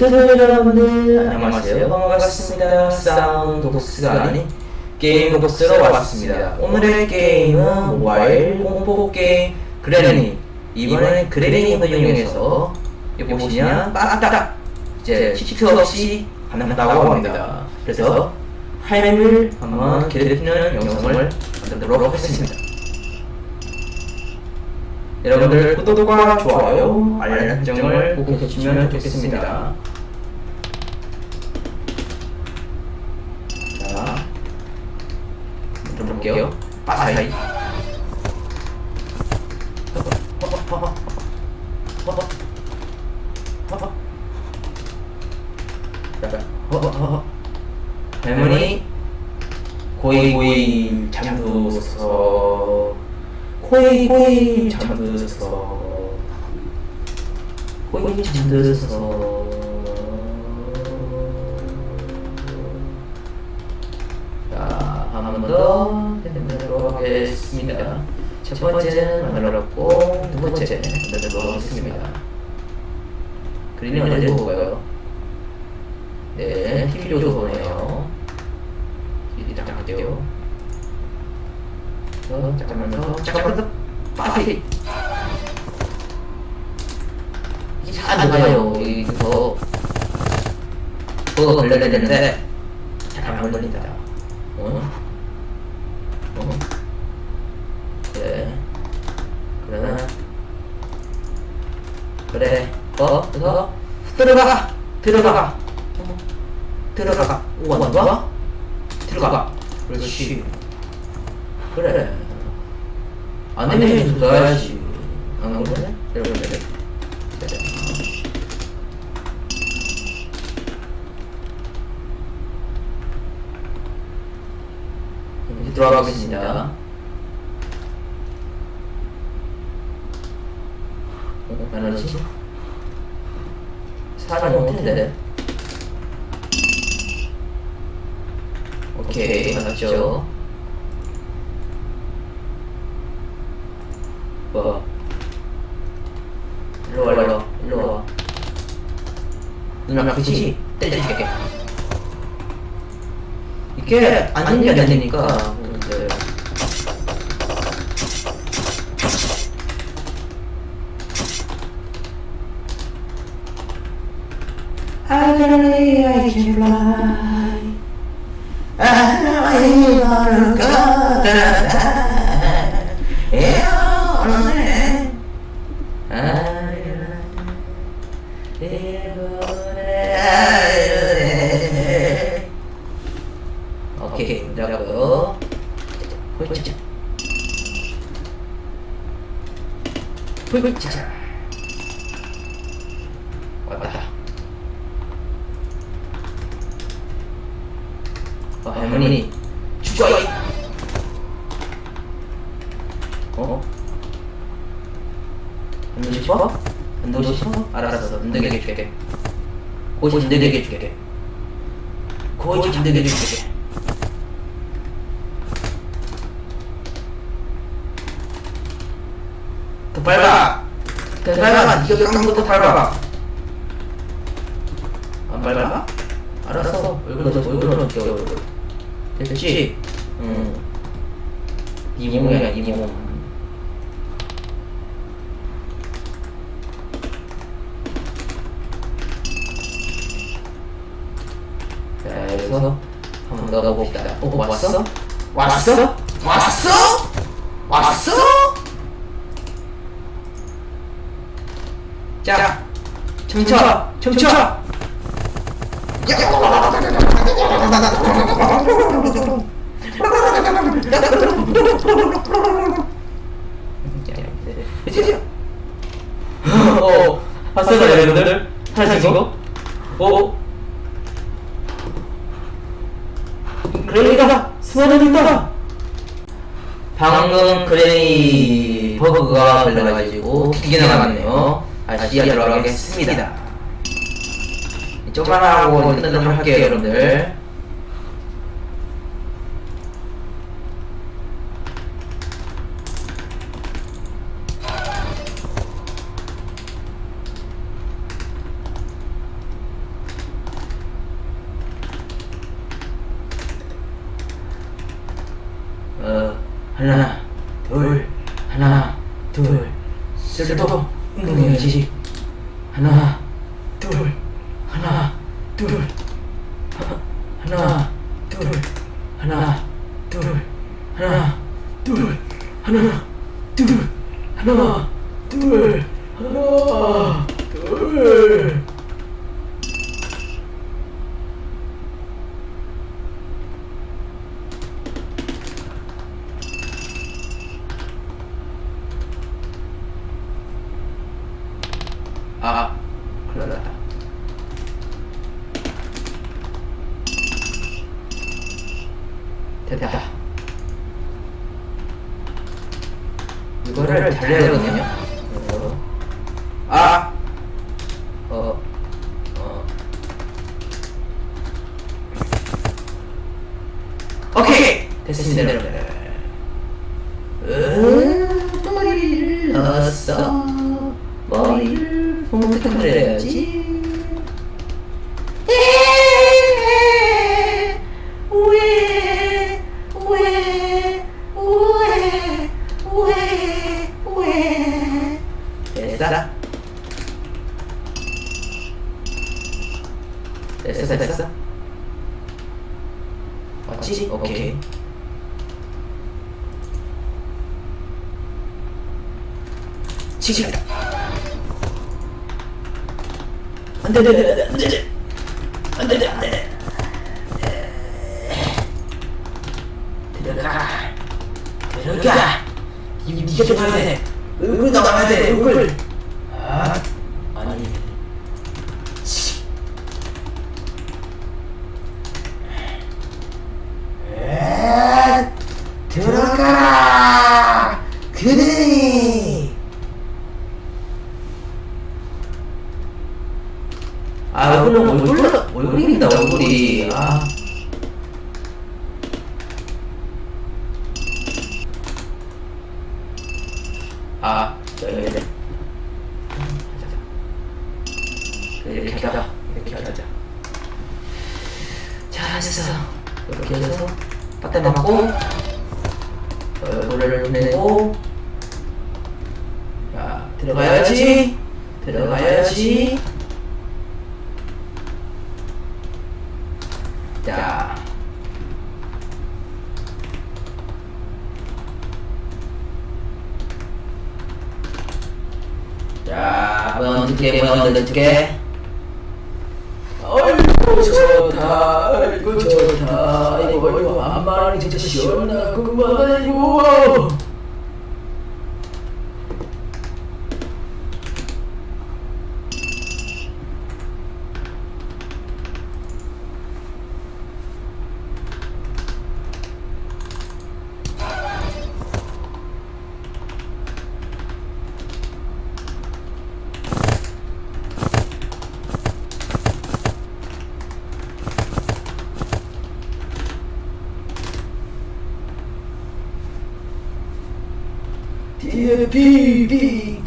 여튼 여러분들 안녕하세요. 반갑습니다. 사운드 독스가 아닌 게임 독스로 왔습니다. 오늘의 게임은 모바일 공포 게임. 그레니 이번엔 그레니를 이용해서 보시면 딱딱 이제 치트 없이 간단하다고 합니다. 그래서 하이를 한번 기다리는 영상을 만들도록 하겠습니다 여러분들 구독과 좋아요, 알람 설정을 꼭 해주시면 좋겠습니다. 자, 들어볼게요. 빠사이. 자, 할머니 고이 고이 잠들어서 한번더 해보도록 하겠습니다. 첫 번째는 만들었고 두 번째 만들도록 하겠습니다. 그림이 어디 보고요? 네, TV로 보네요. TV 딱 할게요. 어, 잠깐만요. 잠깐만. 빠이. 이게 잘안 가요. 이거 그거 걸려야 되는데 잠깐만 안 걸린다. 어? 어? 그래. 그러나 그래. 어? 어? 들어가. 들어가. 어. 들어가. 원과 들어가. 그렇지. 그래. 안 되면 들어가야지. 안 그래? 그래, 그래. 그래. 이제 들어가겠습니다. 어, 안 하지? 사람 못했는데. 오케이, 맞죠? 뭐 일로 와 일로 와 일로 와 누나 그치? 때려줄게 이게 안 연결이 안 되니까 근데 I can fly I wanna go 오케이, 내가고요. 홀치자. 홀치자. 왔다. 어, 할머니, 죽어요. 어? 안 되고 싶어? 안 싶어? 알았어, 안 되게 해줄게. 고지 안 되게 해줄게. 고지 안 되게 해줄게. 더 밟아! 더 밟아! 니가 깡부터 밟아! 안 밟아? 알았어. 얼굴 더 얼굴 어떻게 얼굴. 됐지? 응. 이 몸이야, 이 몸. 그래서 한번 더 가봅시다. 어, 왔어? 왔어? 왔어? 왔어? 자, 청쳐, 청쳐. 어, 봤어요, 여러분들? 사라진 거? 어? 그레이가 있다. 방금 그레이 버그가 걸려가지고 기계 나갔네요. 아, 다시 들어가겠습니다. 조금만 하고 끝내도록 할게요, 여러분들. 어, 하나. 응해야지 하나 둘 하나 둘 하- 하나 둘 하나 둘 하나 둘 하나 둘 하나 둘 하나 둘 아, 큰일 났다. 됐다. 이거를 달려야 되거든요. 어. 아! 어, 어. 오케이! 됐습니다, 여러분. 으, 머리를 넣었어. 머리를 봉긋을 해야지. 됐어? 됐어, 됐어? 맞지? 오케이. 지금. 안 돼, 안 돼, 안 돼, 안 돼, 안 돼, 안 돼. 들어가, 들어가. 이 니가 좀 나와야 돼. 얼굴 나와야 돼, 얼굴. 아, 아니. 치. 에, 들어가라, 그대니. 아, 얼굴은 얼굴, 얼굴입니다, 얼굴이. 아. 아, 여기, 여기. 이렇게 하자. 이렇게 하자. 잘했어. 이렇게 해서, 빠따 맞고, 얼굴을 내고, 자, 들어가야지. 들어가야지. 자. 자, 번뜩게 번뜩게. 아이고 좋다, 아이고 좋다, 아이고 아이고 안마랑이 진짜 시원하구만, 아이고. Yippee!